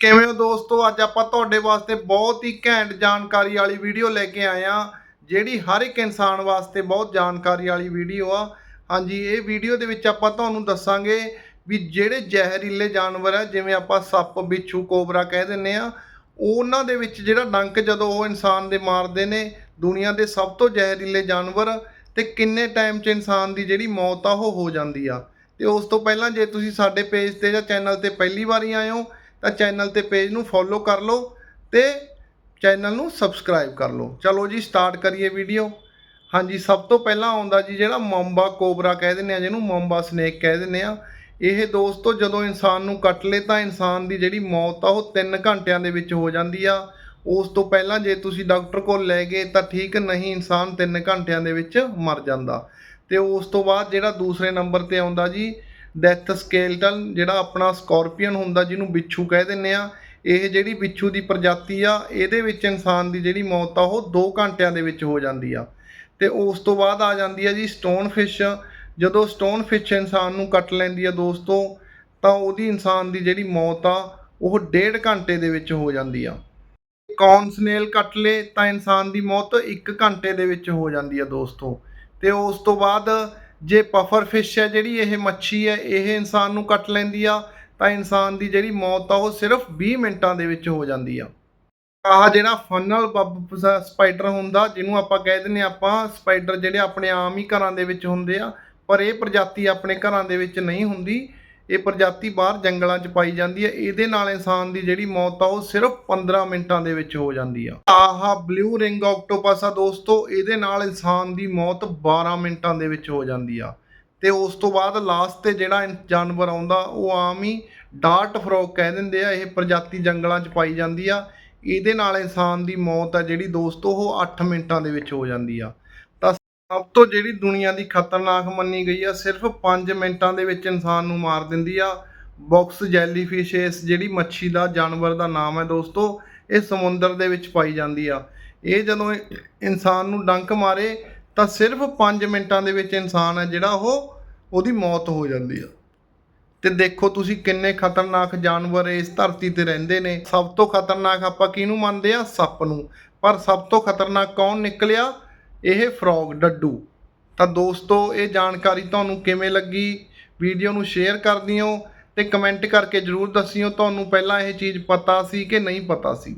ਕਿਵੇਂ ਹੋ ਦੋਸਤੋ? ਅੱਜ ਆਪਾਂ ਤੁਹਾਡੇ ਵਾਸਤੇ ਬਹੁਤ ਹੀ ਘੈਂਟ ਜਾਣਕਾਰੀ ਵਾਲੀ ਵੀਡੀਓ ਲੈ ਕੇ ਆਏ ਆ ਜਿਹੜੀ ਹਰ ਇੱਕ ਇਨਸਾਨ ਵਾਸਤੇ ਬਹੁਤ ਜਾਣਕਾਰੀ ਵਾਲੀ ਵੀਡੀਓ ਆ। ਹਾਂਜੀ, ਇਹ ਵੀਡੀਓ ਦੇ ਵਿੱਚ ਆਪਾਂ ਤੁਹਾਨੂੰ ਦੱਸਾਂਗੇ ਵੀ ਜਿਹੜੇ ਜ਼ਹਿਰੀਲੇ ਜਾਨਵਰ ਆ, ਜਿਵੇਂ ਆਪਾਂ ਸੱਪ, ਬਿੱਛੂ, ਕੋਬਰਾ ਕਹਿ ਦਿੰਨੇ ਆ ਉਹਨਾਂ ਦੇ ਵਿੱਚ ਜਿਹੜਾ ਡੰਕ ਜਦੋਂ ਉਹ ਇਨਸਾਨ ਦੇ ਮਾਰਦੇ ਨੇ, ਦੁਨੀਆ ਦੇ ਸਭ ਤੋਂ ਜ਼ਹਿਰੀਲੇ ਜਾਨਵਰ, ਤੇ ਕਿੰਨੇ ਟਾਈਮ 'ਚ ਇਨਸਾਨ ਦੀ ਜਿਹੜੀ ਮੌਤ ਆ, ਉਹ ਹੋ ਜਾਂਦੀ ਆ। ਤੇ ਉਸ ਤੋਂ ਪਹਿਲਾਂ ਜੇ ਤੁਸੀਂ ਸਾਡੇ ਪੇਜ ਤੇ ਜਾਂ ਚੈਨਲ ਤੇ ਪਹਿਲੀ ਵਾਰੀ ਆਏ ਹੋ ਤਾਂ ਚੈਨਲ ਤੇ ਪੇਜ ਨੂੰ ਫੋਲੋ ਕਰ ਲਓ ਤੇ ਚੈਨਲ ਨੂੰ ਸਬਸਕ੍ਰਾਈਬ ਕਰ ਲਓ। ਚਲੋ ਜੀ ਸਟਾਰਟ ਕਰੀਏ ਵੀਡੀਓ ਹਾਂਜੀ, ਸਭ ਤੋਂ ਪਹਿਲਾਂ ਆਉਂਦਾ ਜੀ ਜਿਹੜਾ ਮੰਬਾ ਕੋਬਰਾ ਕਹਿ ਦਿੰਦੇ ਆ, ਜਿਹਨੂੰ ਮੰਬਾ ਸਨੇਕ ਕਹਿ ਦਿੰਦੇ ਆ, ਇਹ ਦੋਸਤੋ ਜਦੋਂ ਇਨਸਾਨ ਨੂੰ ਕੱਟ ਲੇ ਤਾਂ ਇਨਸਾਨ ਦੀ ਜਿਹੜੀ ਮੌਤ ਆ, ਉਹ 3 ਘੰਟਿਆਂ ਦੇ ਵਿੱਚ ਹੋ ਜਾਂਦੀ ਆ। ਉਸ ਤੋਂ ਪਹਿਲਾਂ ਜੇ ਤੁਸੀਂ ਡਾਕਟਰ ਕੋਲ ਲੈ ਗਏ ਤਾਂ ਠੀਕ, ਨਹੀਂ ਇਨਸਾਨ 3 ਘੰਟਿਆਂ ਦੇ ਵਿੱਚ ਮਰ ਜਾਂਦਾ। ਤੇ ਉਸ ਤੋਂ ਬਾਅਦ ਜਿਹੜਾ ਦੂਸਰੇ ਨੰਬਰ ਤੇ ਆਉਂਦਾ ਜੀ ਡੈਥ ਸਕੇਲਟਨ ਜਿਹੜਾ ਆਪਣਾ ਸਕੋਰਪੀਅਨ ਹੁੰਦਾ ਜਿਹਨੂੰ ਬਿੱਛੂ ਕਹਿ ਦਿੰਦੇ ਆ, ਇਹ ਜਿਹੜੀ ਬਿੱਛੂ ਦੀ ਪ੍ਰਜਾਤੀ ਆ, ਇਹਦੇ ਵਿੱਚ ਇਨਸਾਨ ਦੀ ਜਿਹੜੀ ਮੌਤ ਆ, ਉਹ 2 ਘੰਟਿਆਂ ਦੇ ਵਿੱਚ ਹੋ ਜਾਂਦੀ ਆ। ਤੇ ਉਸ ਤੋਂ ਬਾਅਦ ਆ ਜਾਂਦੀ ਆ ਜੀ ਸਟੋਨ ਫਿਸ਼ ਜਦੋਂ ਸਟੋਨ ਫਿਸ਼ ਇਨਸਾਨ ਨੂੰ ਕੱਟ ਲੈਂਦੀ ਆ ਦੋਸਤੋ, ਤਾਂ ਉਹਦੀ ਇਨਸਾਨ ਦੀ ਜਿਹੜੀ ਮੌਤ ਆ, ਉਹ 1.5 ਘੰਟੇ ਦੇ ਵਿੱਚ ਹੋ ਜਾਂਦੀ ਆ। ਕੌਨ ਸਨੇਲ ਕੱਟ ਲੇ, ਤਾਂ ਇਨਸਾਨ ਦੀ ਮੌਤ 1 ਘੰਟੇ ਦੇ ਵਿੱਚ ਹੋ ਜਾਂਦੀ ਆ ਦੋਸਤੋ। ਤੇ ਉਸ ਤੋਂ ਬਾਅਦ ਜੇ ਪਫਰ ਫਿਸ਼ ਹੈ ਜਿਹੜੀ ਇਹ ਮੱਛੀ ਹੈ, ਇਹ ਇਨਸਾਨ ਨੂੰ ਕੱਟ ਲੈਂਦੀ ਆ, ਤਾਂ ਇਨਸਾਨ ਦੀ ਜਿਹੜੀ ਮੌਤ ਆ, ਉਹ ਸਿਰਫ 20 ਮਿੰਟਾਂ ਦੇ ਵਿੱਚ ਹੋ ਜਾਂਦੀ ਆ। ਆਹ ਜਿਹੜਾ ਫਨਲ ਬੱਬ ਸਪਾਈਡਰ ਹੁੰਦਾ, ਜਿਹਨੂੰ ਆਪਾਂ ਕਹਿ ਦਿੰਨੇ ਆਪਾਂ ਸਪਾਈਡਰ ਜਿਹੜੇ ਆਪਣੇ ਆਮ ਹੀ ਘਰਾਂ ਦੇ ਵਿੱਚ ਹੁੰਦੇ ਆ, ਪਰ ਇਹ ਪ੍ਰਜਾਤੀ ਆਪਣੇ ਘਰਾਂ ਦੇ ਵਿੱਚ ਨਹੀਂ ਹੁੰਦੀ। ਇਹ ਪ੍ਰਜਾਤੀ ਬਾਹਰ ਜੰਗਲਾਂ 'ਚ ਪਾਈ ਜਾਂਦੀ ਹੈ। ਇਹਦੇ ਨਾਲ ਇਨਸਾਨ ਦੀ ਜਿਹੜੀ ਮੌਤ ਆ, ਉਹ ਸਿਰਫ 15 ਮਿੰਟਾਂ ਦੇ ਵਿੱਚ ਹੋ ਜਾਂਦੀ ਆ। ਆਹ ਬਲੂ ਰਿੰਗ ਆਕਟੋਪਸ ਆ ਦੋਸਤੋ, ਇਹਦੇ ਨਾਲ ਇਨਸਾਨ ਦੀ ਮੌਤ 12 ਮਿੰਟਾਂ ਦੇ ਵਿੱਚ ਹੋ ਜਾਂਦੀ ਆ। ਤੇ ਉਸ ਤੋਂ ਬਾਅਦ ਲਾਸਟ ਤੇ ਜਿਹੜਾ ਇਨ- ਜਾਨਵਰ ਆਉਂਦਾ, ਉਹ ਆਮ ਹੀ ਡਾਰਟ ਫਰੋਗ ਕਹਿ ਦਿੰਦੇ ਆ। ਇਹ ਪ੍ਰਜਾਤੀ ਜੰਗਲਾਂ 'ਚ ਪਾਈ ਜਾਂਦੀ ਆ। ਇਹਦੇ ਨਾਲ ਇਨਸਾਨ ਦੀ ਮੌਤ ਆ ਜਿਹੜੀ ਦੋਸਤੋ, ਉਹ 8 ਮਿੰਟਾਂ ਦੇ ਵਿੱਚ ਹੋ ਜਾਂਦੀ ਆ। ਸਭ ਤੋਂ ਜਿਹੜੀ ਦੁਨੀਆ ਦੀ ਖਤਰਨਾਕ ਮੰਨੀ ਗਈ ਆ, ਸਿਰਫ 5 ਮਿੰਟਾਂ ਦੇ ਵਿੱਚ ਇਨਸਾਨ ਨੂੰ ਮਾਰ ਦਿੰਦੀ ਆ। ਬਾਕਸ ਜੈਲੀਫਿਸ਼ ਇਸ ਜਿਹੜੀ ਮੱਛੀ ਦਾ, ਜਾਨਵਰ ਦਾ ਨਾਮ ਹੈ ਦੋਸਤੋ, ਇਹ ਸਮੁੰਦਰ ਦੇ ਵਿੱਚ ਪਾਈ ਜਾਂਦੀ ਆ। ਇਹ ਜਦੋਂ ਇਨਸਾਨ ਨੂੰ ਡੰਕ ਮਾਰੇ, ਤਾਂ ਸਿਰਫ 5 ਮਿੰਟਾਂ ਦੇ ਵਿੱਚ ਇਨਸਾਨ ਹੈ ਜਿਹੜਾ ਉਹ, ਉਹਦੀ ਮੌਤ ਹੋ ਜਾਂਦੀ ਆ। ਤੇ ਦੇਖੋ ਤੁਸੀਂ ਕਿੰਨੇ ਖਤਰਨਾਕ ਜਾਨਵਰ ਇਸ ਧਰਤੀ ਤੇ ਰਹਿੰਦੇ ਨੇ। ਸਭ ਤੋਂ ਖਤਰਨਾਕ ਆਪਾਂ ਕਿਹਨੂੰ ਮੰਨਦੇ ਆ? ਸੱਪ ਨੂੰ। ਪਰ ਸਭ ਤੋਂ ਖਤਰਨਾਕ ਕੌਣ ਨਿਕਲਿਆ? ਇਹ ਫਰੋਗ ਡੱਡੂ। ਤਾਂ ਦੋਸਤੋ, ਇਹ ਜਾਣਕਾਰੀ ਤੁਹਾਨੂੰ ਕਿਵੇਂ ਲੱਗੀ? ਵੀਡੀਓ ਨੂੰ ਸ਼ੇਅਰ ਕਰ ਦਿਓ ਤੇ ਕਮੈਂਟ ਕਰਕੇ ਜਰੂਰ ਦੱਸਿਓ। ਤੁਹਾਨੂੰ ਪਹਿਲਾਂ ਇਹ ਚੀਜ਼ ਪਤਾ ਸੀ ਕਿ ਨਹੀਂ ਪਤਾ ਸੀ?